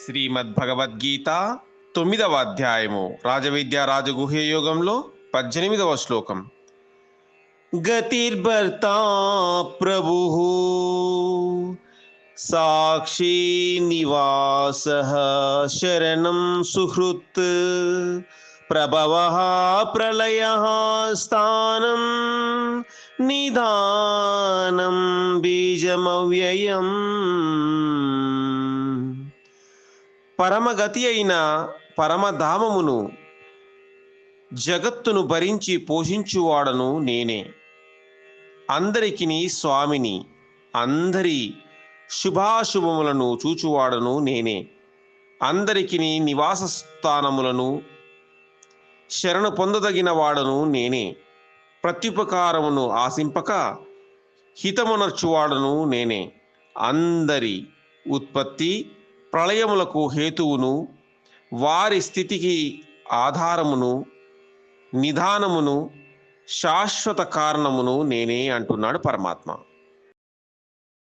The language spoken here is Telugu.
శ్రీమద్భగవద్గీత తొమ్మిదవ అధ్యాయము రాజవిద్య రాజగుహ్య యోగంలో పద్దెనిమిదవ శ్లోకం గతిర్భర్తా ప్రభు సాక్షి నివాస శరణం సుహృత్ ప్రభవ ప్రళయ స్థానం నిదానం బీజమవ్యయం పరమగతి అయిన పరమధామమును జగత్తును భరించి పోషించువాడను నేనే. అందరికిని స్వామిని అందరి శుభాశుభములను చూచువాడను నేనే. అందరికిని నివాస స్థానములను శరణు పొందదగిన వాడను నేనే. ప్రత్యుపకారమును ఆశింపక హితమునర్చువాడను నేనే. అందరి ఉత్పత్తి ప్రళయములకు హేతువును వారి స్థితికి ఆధారమును నిధానమును శాశ్వత కారణమును నేనే అంటున్నాడు పరమాత్మ.